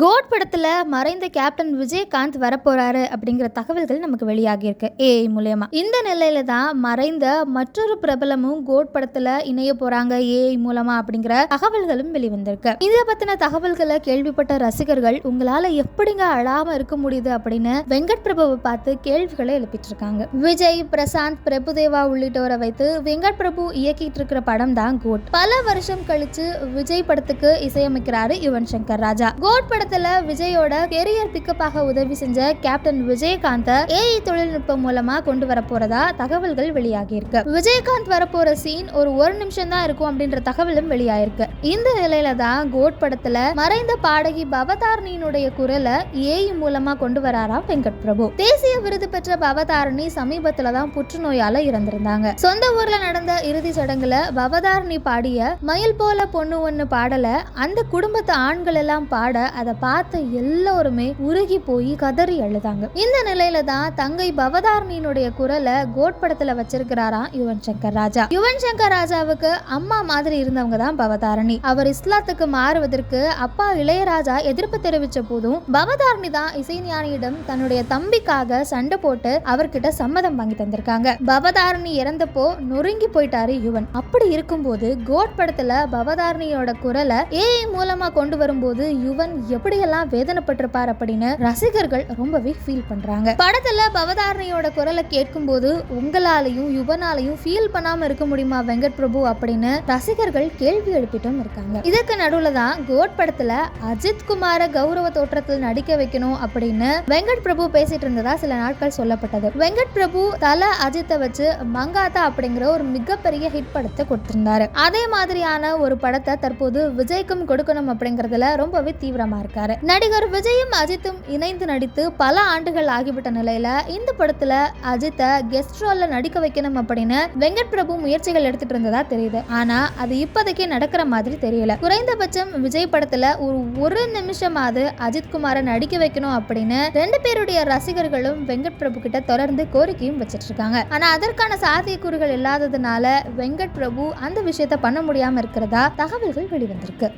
Code படத்தில் மறைந்த captain Vijayakanth வரப்போறாரு அப்படிங்கிற தகவல்கள் நமக்கு வெளியாகியிருக்கு. ஏஐ மூலயமா. இந்த நிலையில தான் மறைந்த மற்றொரு பிரபலமும் கோட் படத்தில் இணைய போறாங்க ஏஐ மூலமா அப்படிங்கிற தகவல்களும் வெளிவந்திருக்கு. இதை பத்தின தகவல்களை கேள்விப்பட்ட ரசிகர்கள் உங்களால எப்படிங்க அழாம இருக்க முடியுது அப்படின்னு வெங்கட் பிரபுவை பார்த்து கேள்விகளை எழுப்பிட்டு இருக்காங்க விஜய் பிரசாந்த் பிரபுதேவா உள்ளிட்டோரை வைத்து வெங்கட் பிரபு இயக்கிட்டு இருக்கிற படம் தான் கோட். பல வருஷம் கழிச்சு விஜய் படத்துக்கு இசையமைக்கிறாரு யுவன் சங்கர் ராஜா. கோட் படத்துல விஜயோட கெரியர் பிக்கப்பாக உதவி செஞ்ச கேப்டன் விஜயகாந்த ஏஐ தொழில்நுட்பம் மூலமா கொண்டு வர போறதா தகவல்கள் வெளியாகி இருக்கு. விஜயகாந்த் வரப்போற சீன் ஒரு ஒரு நிமிஷம் தான் இருக்கும் அப்படின்ற தகவலும் வெளியாயிருக்கு. இந்த நிலையில தான் கோட் படத்துல மறைந்த பாடகி பவதாரணியினுடைய குரலை ஏஐ மூலமா கொண்டு வராராம் வெங்கட் பிரபு. தேசிய விருது பெற்ற பவதாரணி சமீபத்துல தான் புற்றுநோயால இறந்திருந்தாங்க. சொந்த ஊர்ல நடந்த இறுதி சடங்குல பவதாரணி பாடிய மயில் போல பொண்ணு ஒண்ணு பாடல. அந்த குடும்பத்து ஆண்கள் எல்லாம் பாட அதை பார்த்த எல்லோருமே உருகி போய் கதறி அழுதாங்க. இந்த நிலையில தான் தங்கை பவதாரணியினுடைய குரலை கோட் படத்துல வச்சிருக்கிறாராம் யுவன் சங்கர் ராஜா. யுவன் சங்கர் ராஜாவுக்கு அம்மா மாதிரி இருந்தவங்க தான் பவதாரணி. அவர் இஸ்லாத்துக்கு மாறுவதற்கு அப்பா இளையராஜா எதிர்ப்பு தெரிவிச்ச போதும் பவதாரணி தான் இசைஞானியிடம் தன்னுடைய தம்பிக்காக சண்டை போட்டு அவர்கிட்ட சம்மதம் வாங்கி தந்திருக்காங்க. பவதாரணி இறந்தப்போ நொறுங்கி போயிட்டாரு யுவன். அப்படி இருக்கும்போது கோட் படத்துல பவதாரணியோட குரலை ஏஐ மூலமா கொண்டு வரும்போது யுவன் எப்படியெல்லாம் வேதனைப்பட்டிருப்பார் அப்படின்னு ரசிகர்கள் ரொம்பவே ஃபீல் பண்றாங்க. படத்துல பவதாரணையோட குரலை கேட்கும்போது உங்களாலையும் யுவனாலையும் ஃபீல் பண்ணாம இருக்க முடியுமா வெங்கட் பிரபு அப்படின்னு ரசிகர்கள் கேள்வி எழுப்பிட்டும் இருக்காங்க. இதற்கு நடுவுல தான் கோட் படத்துல அஜித் குமார கௌரவ தோற்றத்தில் நடிக்க வைக்கணும் அப்படின்னு வெங்கட் பிரபு பேசிட்டு இருந்ததா சில நாட்கள் சொல்லப்பட்டது. வெங்கட் பிரபு தல அஜித்தை வச்சு மங்காத்தா அப்படிங்கிற ஒரு மிகப்பெரிய ஹிட் படத்தை கொடுத்திருந்தாரு. அதே மாதிரியான ஒரு படத்தை தற்போது விஜய்க்கும் கொடுக்கணும் அப்படிங்கறதுல ரொம்பவே தீவிரமா இருக்கு இருக்காரு நடிகர் விஜயும் அஜித்தும் இணைந்து நடித்து பல ஆண்டுகள் ஆகிவிட்ட நிலையில இந்த படத்துல அஜித்தை கெஸ்ட் ரோல்ல நடிக்க வைக்கணும் அப்படின்னு வெங்கட் பிரபு முயற்சிகள் எடுத்துட்டு இருந்ததா தெரியுது. ஆனா அது இப்போதைக்கு நடக்கிற மாதிரி தெரியல. குறைந்தபட்சம் விஜய் படத்துல ஒரு ஒரு நிமிஷமாவது அஜித் குமாரை நடிக்க வைக்கணும் அப்படின்னு ரெண்டு பேருடைய ரசிகர்களும் வெங்கட் பிரபு கிட்ட தொடர்ந்து கோரிக்கையும் வச்சிட்டு இருக்காங்க ஆனா அதற்கான சாத்தியக்கூறுகள் இல்லாததுனால வெங்கட் பிரபு அந்த விஷயத்த பண்ண முடியாம இருக்கிறதா தகவல்கள் வெளிவந்திருக்கு.